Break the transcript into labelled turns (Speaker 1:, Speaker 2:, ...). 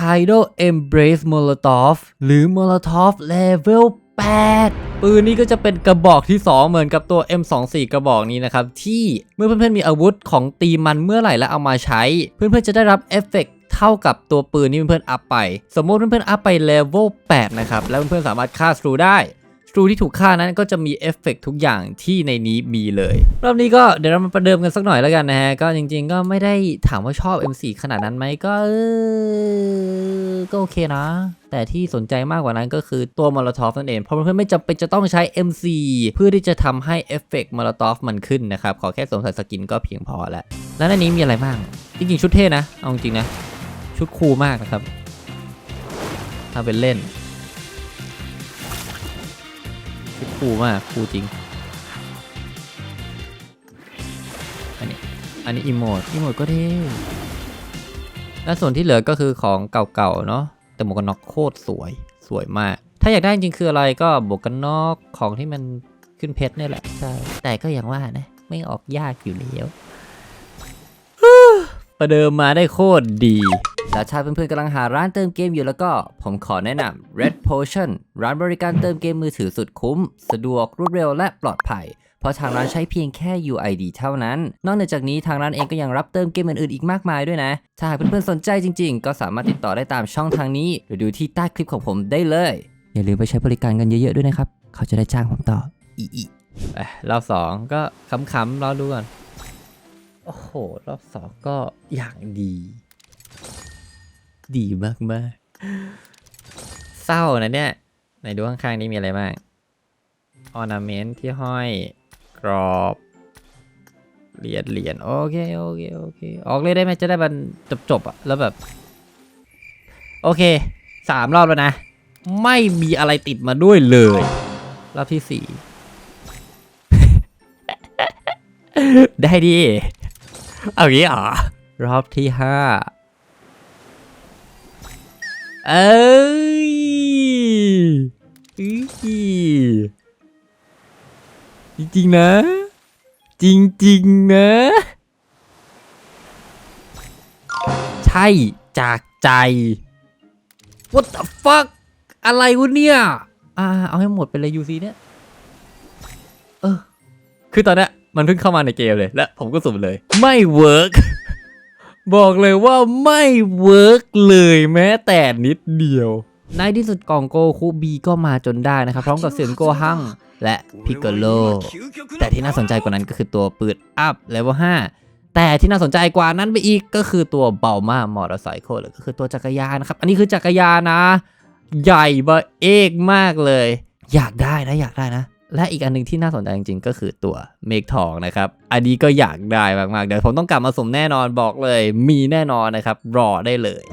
Speaker 1: Tidal Embrace Molotov หรือ Molotov Level 8 ปืนนี้ก็จะเป็นกระบอกที่ 2 เหมือนกับตัว M24 กระบอกนี้นะครับ ที่เมื่อเพื่อนๆมีอาวุธของตีมันเมื่อไหร่แล้วเอามาใช้ เพื่อนๆจะได้รับเอฟเฟกต์เท่ากับตัวปืนที่เพื่อนๆอัพไป สมมติเพื่อนๆอัพไปเลเวล8นะครับแล้วเพื่อนๆสามารถฆ่าสตรูได้ รูที่ถูกฆ่านั้นก็จะมีเอฟเฟกต์ทุกอย่างที่ในนี้มีเลย รอบนี้ก็เดี๋ยวเรามาประเดิมกันสักหน่อยแล้วกันนะฮะ ก็จริงๆก็ไม่ได้ถามว่าชอบ M4 ขนาดนั้นไหมก็ก็โอเคนะ แต่ที่สนใจมากกว่านั้นก็คือตัวมอลทอฟนั่นเอง เพราะเพื่อนไม่จำเป็นจะต้องใช้ M4 เพื่อที่จะทำให้เอฟเฟกต์มอลทอฟมันขึ้นนะครับ ขอแค่สวมใส่สกินก็เพียงพอแล้ว แล้วในนี้มีอะไรบ้าง จริงๆ ชุดเท่นะ เอาจริงนะ ชุดคูลมากนะครับถ้าเป็นเล่น คูลมากคูลจริง อันนี้ อันนี้อีโมดอีโมดก็เท่แล้วส่วนที่เหลือก็คือของเก่าๆเนาะแต่หมวกกันน็อกโคตรสวยสวยมาก ถ้าอยากได้จริงๆคืออะไรก็หมวกกันน็อกของที่มันขึ้นเพชรนี่แหละใช่แต่ก็อย่างว่านะ ไม่ออกยากอยู่แล้วประเดิมมาได้โคตรดีและถ้าเพื่อนๆกำลังหาร้านเติมเกมอยู่แล้วก็ ผมขอแนะนำ Red Potion ร้านบริการเติมเกมมือถือสุดคุ้ม สะดวกรวดเร็วและปลอดภัย เพราะทางร้านใช้เพียงแค่ UID เท่านั้น นอกจากนี้ทางร้านเองก็ยังรับเติมเกมอื่นๆอีกมากมายด้วยนะ ถ้าหากเพื่อนๆสนใจจริง ๆ ก็สามารถติดต่อได้ตามช่องทางนี้ หรือดูที่ใต้คลิปของผมได้เลย อย่าลืมไปใช้บริการกันเยอะๆด้วยนะครับ เขาจะได้จ้างผมต่ออีอีรอบสองก็ขำๆรอดูก่อนโอ้โหรอบสองก็อย่างดี ดีมากมากเศร้านะเนี่ยไหนดูข้างๆนี้มีอะไรบ้างออนาเมนต์ที่ห้อยกรอบเหรียญเหรียญโอเคโอเคโอเคออกเลยได้ไหมจะได้มันจบจบอะแล้วแบบ โอเคสามรอบแล้วนะ ไม่มีอะไรติดมาด้วยเลย รอบที่สี่ได้ดี เอางี้เหรอ รอบที่ห้า เอ้ยจริงๆนะ จริงๆนะ ใช่จากใจ What the fuck อะไรวะเนี่ย อ่า เอาให้หมดไปเลย UC เนี่ย เออ คือตอนนี้มันเพิ่งเข้ามาในเกมเลย และผมก็สุ่มเลย ไม่เวิร์ก บอกเลยว่าไม่เวิร์กเลยแม้แต่นิดเดียว ในที่สุดกล่องโกคูบีก็มาจนได้นะครับ พร้อมกับเสียงโกฮังและพิกโกโล แต่ที่น่าสนใจกว่านั้นก็คือตัวปืนอัพเลเวล5แต่ที่น่าสนใจกว่านั้นไปอีกก็คือตัวเบามามอเตอร์ไซค์หรือก็คือตัวจักรยานนะครับ อันนี้คือจักรยานนะ ใหญ่เบอเอกมากเลย อยากได้นะอยากได้นะ และอีกอันหนึ่งที่น่าสนใจจริงๆ ก็คือตัวเมกทองนะครับ อันนี้ก็อยากได้มากๆ เดี๋ยวผมต้องกลับมาสมแน่นอนบอกเลย มีแน่นอนนะครับ รอได้เลย